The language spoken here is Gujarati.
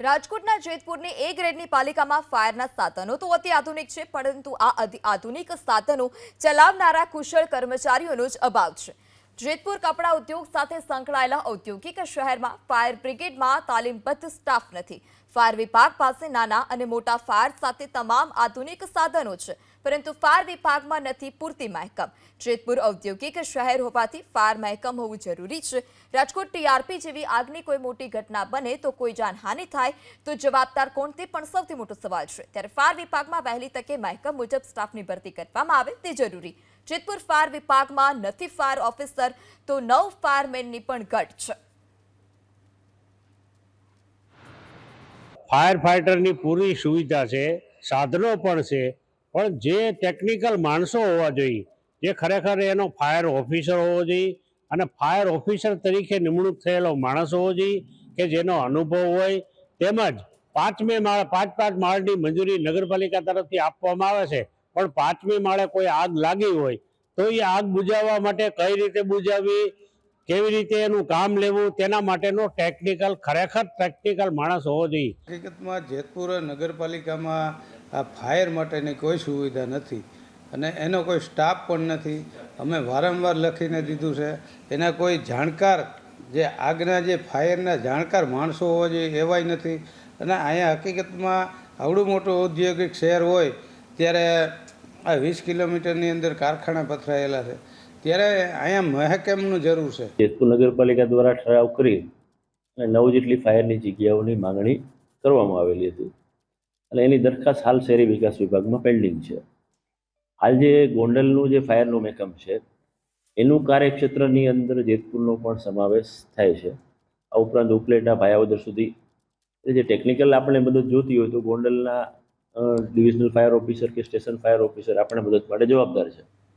રાજકોટના જેતપુરની એ ગ્રેડની પાલિકામાં ફાયરના સાધનો તો અતિ આધુનિક છે, પરંતુ આ આધુનિક સાધનો ચલાવનારા કુશળ કર્મચારીઓનો જ અભાવ છે. જેતપુર કપડા ઉદ્યોગ સાથે સંકળાયેલા ઔદ્યોગિક શહેરમાં ફાયર બ્રિગેડમાં તાલીમબદ્ધ સ્ટાફ નથી. ફાયર વિભાગ પાસે નાના અને મોટા ફાયર સાથે તમામ આધુનિક સાધનો છે, પરંતુ ફાયર વિભાગમાં નથી પૂરતી મહેકમ. જેતપુર ઔદ્યોગિક શહેર હોવાથી ફાયર મહેકમ હોવું જરૂરી છે. રાજકોટ ટીઆરપી જેવી આગની કોઈ મોટી ઘટના બને તો કોઈ જાનહાનિ થાય તો જવાબદાર કોણ તે પણ સૌથી મોટો સવાલ છે. ત્યારે ફાયર વિભાગમાં વહેલી તકે મહેકમ મુજબ સ્ટાફની ભરતી કરવામાં આવે તે જરૂરી. જેતપુર ફાયર વિભાગમાં નથી ફાયર ઓફિસર, તો નવ ફાયરમેનની પણ ઘટ છે. ફાયર ફાઇટરની પૂરી સુવિધા છે, સાધનો પણ છે, પણ જે ટેકનિકલ માણસો હોવા જોઈએ, જે ખરેખર એનો ફાયર ઓફિસર હોવો જોઈએ અને ફાયર ઓફિસર તરીકે નિમણૂક થયેલો માણસ હોવો જોઈએ કે જેનો અનુભવ હોય, તેમજ પાંચમે માળ, પાંચ પાંચ માળની મંજૂરી નગરપાલિકા તરફથી આપવામાં આવે છે પણ પાંચમી માળે કોઈ આગ લાગી હોય, તો એ આગ બુઝાવવા માટે કઈ રીતે બુઝાવવી કેવી રીતે એનું કામ લેવું, તેના માટેનો ટેકનિકલ ખરેખર ટેકનિકલ માણસ હોવો જોઈએ. હકીકતમાં જેતપુર નગરપાલિકામાં આ ફાયર માટેની કોઈ સુવિધા નથી અને એનો કોઈ સ્ટાફ પણ નથી. અમે વારંવાર લખીને દીધું છે, એના કોઈ જાણકાર જે આગના જે ફાયરના જાણકાર માણસો હોવા જોઈએ એવાય નથી. અને અહીંયા હકીકતમાં આવડું મોટું ઔદ્યોગિક શહેર હોય, ત્યારે આ વીસ કિલોમીટરની અંદર કારખાના પથરાયેલા છે. ત્યારે અહીંયા મહેકમનું જરૂર છે. જેતપુર નગરપાલિકા દ્વારા ઠરાવ કરી અને નવ જેટલી ફાયરની જગ્યાઓની માંગણી કરવામાં આવેલી હતી. અને એની દરખાસ્ત હાલ શહેરી વિકાસ વિભાગમાં પેન્ડિંગ છે. હાલ જે ગોંડલનું જે ફાયરનું મેકમ છે, એનું કાર્યક્ષેત્રની અંદર જેતપુરનો પણ સમાવેશ થાય છે. આ ઉપરાંત ઉપલેટના ભાયાવદર સુધી જે ટેકનિકલ આપણે મદદ જોતી હોય તો ગોંડલના ડિવિઝનલ ફાયર ઓફિસર કે સ્ટેશન ફાયર ઓફિસર આપણે મદદ માટે જવાબદાર છે.